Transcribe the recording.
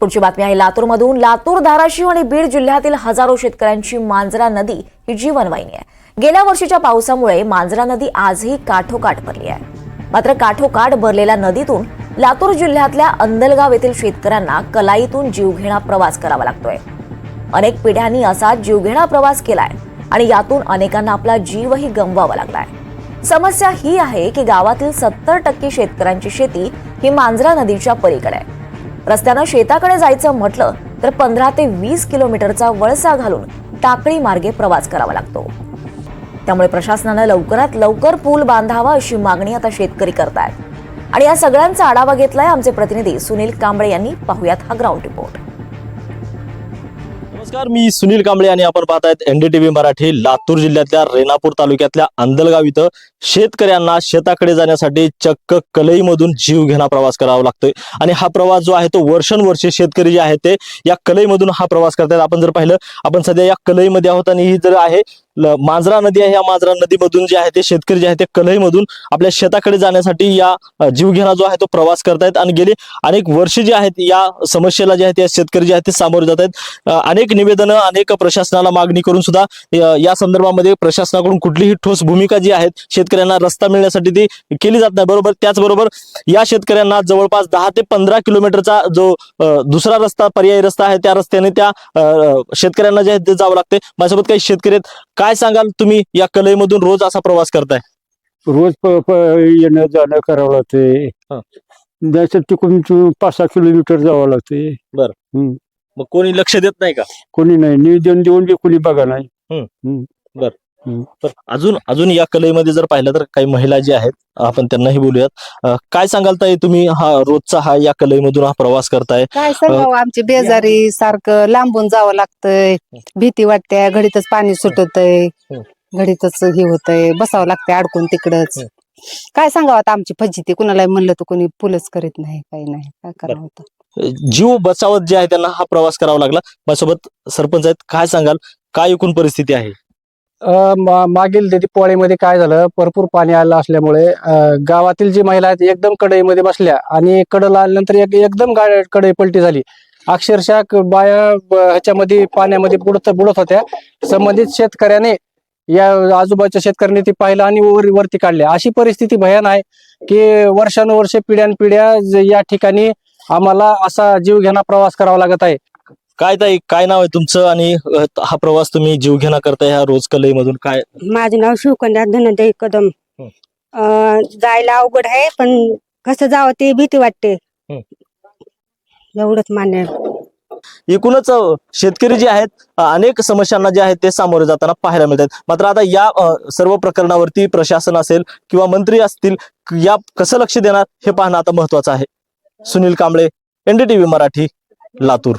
पुढची बातमी आहे लातूरमधून. लातूर धाराशिव आणि बीड जिल्ह्यातील हजारो शेतकऱ्यांची मांजरा नदी ही जीवनवाहिनी आहे. गेल्या वर्षीच्या पावसामुळे मांजरा नदी आजही काठोकाठ भरली आहे. मात्र काठोकाठ भरलेल्या नदीतून लातूर जिल्ह्यातल्या अंदलगाव येथील शेतकऱ्यांना कलाईतून जीवघेणा प्रवास करावा लागतोय. अनेक पिढ्यांनी असा जीवघेणा प्रवास केलाय आणि यातून अनेकांना आपला जीवही गमवावा लागलाय. समस्या ही आहे की गावातील सत्तर टक्के शेतकऱ्यांची शेती ही मांजरा नदीच्या पलीकडे आहे. रस्त्यानं शेताकडे जायचं म्हटलं तर पंधरा ते वीस किलोमीटरचा वळसा घालून टाकळी मार्गे प्रवास करावा लागतो. त्यामुळे प्रशासनानं लवकरात लवकर पूल बांधावा अशी मागणी आता शेतकरी करतायत. आणि या सगळ्यांचा आढावा घेतलाय आमचे प्रतिनिधी सुनील कांबळे यांनी. पाहुयात हा ग्राउंड रिपोर्ट नमस्कार मी सुनील कांबळे आणि आपण पाहतायत एनडीटीव्ही मराठी लातूर जिल्ह्यातल्या रेणापूर तालुक्यातल्या अंदलगाव इथं शेतकऱ्यांना शेताकडे जाण्यासाठी चक्क कलईमधून जीव घेणा प्रवास करावा लागतोय. आणि हा प्रवास जो आहे तो वर्षानुवर्षे शेतकरी जे आहेत ते या कलईमधून हा प्रवास करतात आपण जर पाहिलं आपण सध्या या कलईमध्ये आहोत आणि ही जर आहे मांजरा नदी आहे. या मांजरा नदीमधून जे आहे ते शेतकरी जे आहे ते कलईमधून आपल्या शेताकडे जाण्यासाठी या जीवघेणा जो आहे तो प्रवास करतायत. आणि गेली अनेक वर्ष जे आहेत या समस्येला जे आहे ते शेतकरी जे आहेत ते सामोरे जात आहेत अनेक निवेदनं अनेक प्रशासनाला मागणी करून सुद्धा या संदर्भामध्ये प्रशासनाकडून कुठलीही ठोस भूमिका जी आहेत शेतकऱ्यांना रस्ता मिळण्यासाठी ती केली जात नाही. बरोबर त्याचबरोबर या शेतकऱ्यांना जवळपास दहा ते पंधरा किलोमीटरचा जो दुसरा रस्ता पर्यायी रस्ता आहे त्या रस्त्याने त्या शेतकऱ्यांना जे आहे ते जावं लागते. माझ्यासोबत काही शेतकरी आहेत. काय सांगाल तुम्ही या कलईमधून रोज असा प्रवास करताय? रोज प- प- येणं जाणं करावं लागते. हा. जायचं तिकडून तू पाच सहा किलोमीटर जावं लागते. मग कोणी लक्ष देत नाही का? कोणी नाही. निवेदन देऊन बी कोणी बघा नाही. तर अजून अजून या कलेमध्ये जर पाहिलं तर काही महिला ज्या आहेत आपण त्यांनाही बोलूयात. काय सांगाल ताई तुम्ही? हा रोजचा हा या कलेमधून हा प्रवास करताय. काय सांगावं? आमची बेजारी सारखं लांबून जावं लागतंय. भीती वाटते घडीतच पाणी सुटतय. घडीतच हे होतंय. बसावं लागतंय अडकून तिकडच. हं. काय सांगावं आता आमची फजिती? कुणाला म्हणलं तर कोणी पुलच करीत नाही काही नाही. काय करावं होतं जीव बचावत जे आहे त्यांना हा प्रवास करावा लागला. माझ्यासोबत सरपंच आहेत काय सांगाल? काय एकूण परिस्थिती आहे? मागील मा- मागील दिपोळीमध्ये काय झालं भरपूर पाणी आलं असल्यामुळे गावातील जी महिला आहेत एकदम कढईमध्ये बसल्या आणि कडला आल्यानंतर एक एकदम कढई पलटी झाली. अक्षरशः बाया ह्याच्यामध्ये पाण्यामध्ये बुडत बुडत होत्या. संबंधित शेतकऱ्याने या आजूबाजूच्या शेतकऱ्यांनी ती पाहिलं आणि वर वरती काढले. अशी परिस्थिती भयान आहे की वर्षानुवर्षे पिढ्यानपिढ्या या ठिकाणी आम्हाला असा जीव घेणा प्रवास करावा लागत आहे. काय ताई काय नाव आहे तुमचं आणि अ, हा प्रवास तुम्ही जीवघेणा करताय ह्या रोज कलेमधून काय माझं नाव शिवकन्या धनंजय कदम हं. अं, जायला अवघड आहे पण कसं जावं ते भीती वाटते हं. एवढंच मान्य आहे. एकूणच अ, शेतकरी जे आहेत अ, अनेक समस्यांना जे आहेत ते सामोरे जाताना पाहायला मिळतात मात्र आता या अ, सर्व प्रकरणावरती प्रशासन असेल किंवा मंत्री असतील या कसं लक्ष देणार हे पाहणं आता महत्वाचं आहे सुनील कांबळे एनडीटीव्ही मराठी लातूर